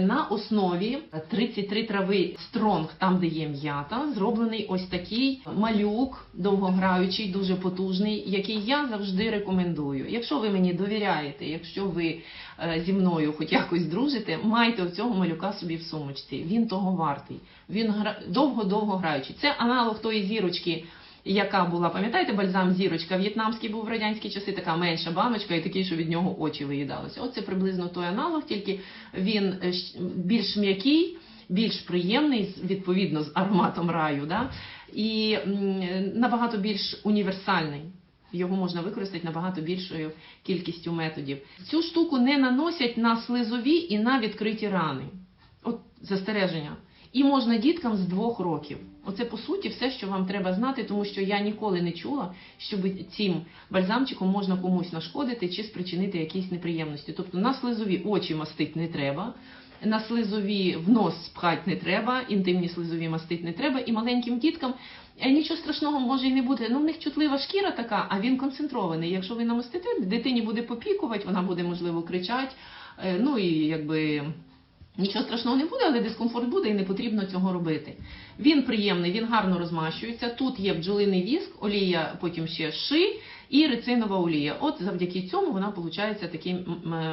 На основі 33 трави стронг, там де є м'ята, зроблений ось такий малюк, довгограючий, дуже потужний, який я завжди рекомендую. Якщо ви мені довіряєте, якщо ви е, зі мною хоч якось дружите, майте цього малюка собі в сумочці. Він того вартий. Він гра... довго-довго граючий. Це аналог тої зірочки. Яка була, пам'ятаєте, бальзам зірочка в'єтнамський був в радянські часи, така менша баночка, і такий, що від нього очі виїдалися. Оце приблизно той аналог, тільки він е, більш м'який, більш приємний, відповідно з ароматом раю, да? і набагато більш універсальний. Його можна використати набагато більшою кількістю методів. Цю штуку не наносять на слизові і на відкриті рани. От застереження. І можна діткам з двох років. Оце по суті все, що вам треба знати, тому що я ніколи не чула, щоб цим бальзамчиком можна комусь нашкодити чи спричинити якісь неприємності. Тобто на слизові очі мастить не треба, на слизові в нос пхать не треба, інтимні слизові мастить не треба, і маленьким діткам е, нічого страшного може і не бути. Ну в них чутлива шкіра така, а він концентрований. Якщо ви намастите, дитині буде попікувати, вона буде можливо кричати. Е, Ну і якби. Нічого страшного не буде, але дискомфорт буде і не потрібно цього робити. Він приємний, він гарно розмащується. Тут є бджолиний віск, олія, потім ще ши і рецинова олія. От завдяки цьому вона виходить такий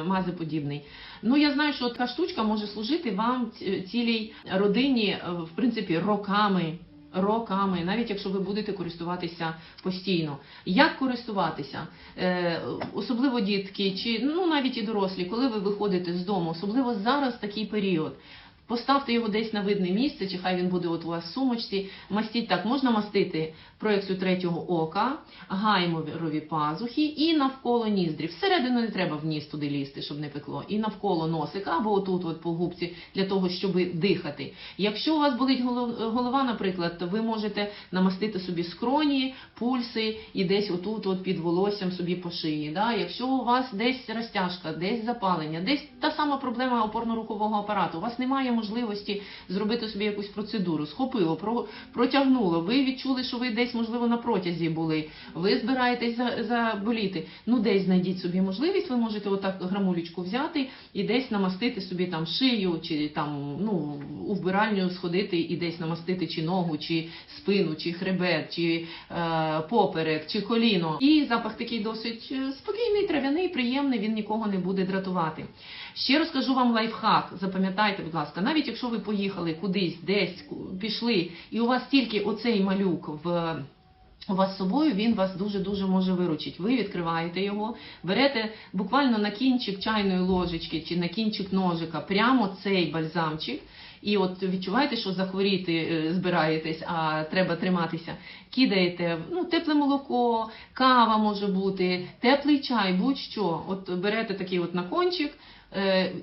мазеподібний. Ну я знаю, що така штучка може служити вам ці- цілій родині, е, в принципі, роками. Роками, навіть якщо ви будете користуватися постійно. Як користуватися? Е, особливо дітки, чи ну навіть і дорослі, коли ви виходите з дому, особливо зараз такий період. Поставте його десь на видне місце, чи хай він буде от у вас в сумочці. Мастіть так, можна мастити проекцію третього ока, гаймові пазухи і навколо ніздрів. Всередину не треба в ніс туди лізти, щоб не пекло. І навколо носика або отут, от по губці, для того, щоб дихати. Якщо у вас болить голова, наприклад, то ви можете намастити собі скроні, пульси і десь отут, от під волоссям собі по шиї. Да? Якщо у вас десь розтяжка, десь запалення, десь та сама проблема опорно-рухового апарату, у вас немає можливості зробити собі якусь процедуру, схопило, про, протягнуло, ви відчули, що ви десь, можливо, на протязі були, ви збираєтесь за, заболіти. Ну, десь знайдіть собі можливість, ви можете отак грамулечку взяти і десь намастити собі там шию, чи там ну, у вбиральню сходити і десь намастити чи ногу, чи спину, чи хребет, чи е, поперек, чи коліно. І запах такий досить е, спокійний, трав'яний, приємний, він нікого не буде дратувати. Ще розкажу вам лайфхак. Запам'ятайте, будь ласка, навіть якщо ви поїхали кудись, десь пішли, і у вас тільки оцей малюк в. У вас з собою він вас дуже дуже може виручити. Ви відкриваєте його, берете буквально на кінчик чайної ложечки чи на кінчик ножика прямо цей бальзамчик, і от відчуваєте, що захворіти е, збираєтесь, а треба триматися. Кидаєте ну, тепле молоко, кава може бути, теплий чай, будь-що. От берете такий от накончик. е,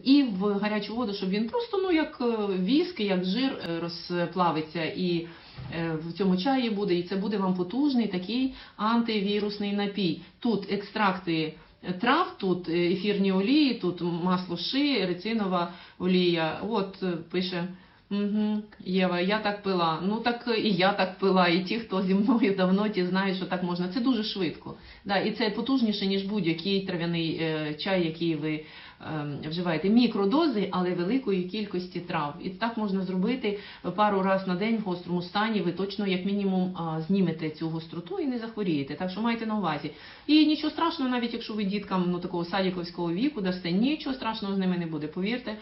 І в гарячу воду, щоб він просто ну як е, віск, як жир е, розплавиться і е, в цьому чаї буде, і це буде вам потужний такий антивірусний напій. Тут екстракти е, трав, тут е, ефірні олії, тут масло ши, рецинова олія. От е, пише. Угу, Єва, я так пила. Ну так і я так пила, і ті, хто зі мною давно, ті знають, що так можна. Це дуже швидко. Да, і це потужніше, ніж будь-який трав'яний е, чай, який ви е, вживаєте. Мікродози, але великої кількості трав. І так можна зробити пару разів на день в гострому стані. Ви точно, як мінімум, знімете цю гостроту і не захворієте. Так що майте на увазі. І нічого страшного, навіть якщо ви діткам ну, такого садіковського віку дасте, нічого страшного з ними не буде. Повірте,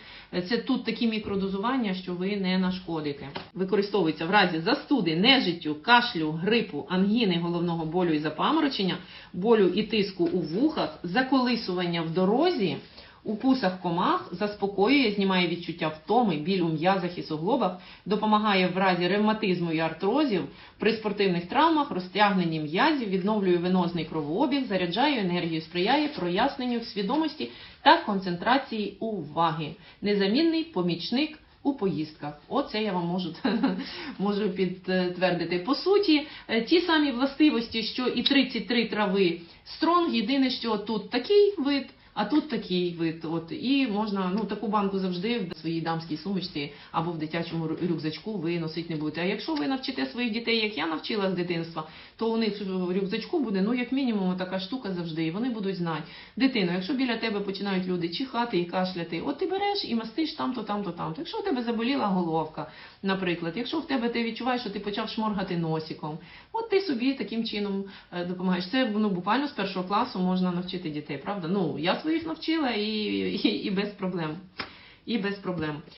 це тут такі мікродозування, що ви не нашкодите. Використовується в разі застуди, нежиттю, кашлю, грипу, ангіни, головного болю і запаморочення, болю і тиску у вухах, заколисування в дорозі. У пусах комах заспокоює, знімає відчуття втоми, біль у м'язах і суглобах, допомагає в разі ревматизму і артрозів, при спортивних травмах, розтягненні м'язів, відновлює венозний кровообіг, заряджає енергію, сприяє проясненню свідомості та концентрації уваги. Незамінний помічник у поїздках. Оце я вам можу, можу підтвердити. По суті, е, ті самі властивості, що і 33 трави стронг, єдине, що тут такий вид А тут такий вид, от і можна ну таку банку завжди в своїй дамській сумочці або в дитячому рюкзачку ви носити не будете. А якщо ви навчите своїх дітей, як я навчила з дитинства, то у них в рюкзачку буде ну як мінімум така штука завжди, і вони будуть знати. Дитино, якщо біля тебе починають люди чихати і кашляти, от ти береш і мастиш там-то, там-то, там-то. Якщо у тебе заболіла головка, наприклад, якщо в тебе ти відчуваєш, що ти почав шморгати носиком, от ти собі таким чином е, допомагаєш. Це ну буквально з першого класу можна навчити дітей, правда? Ну я своїх навчила і, і, і без проблем. І без проблем.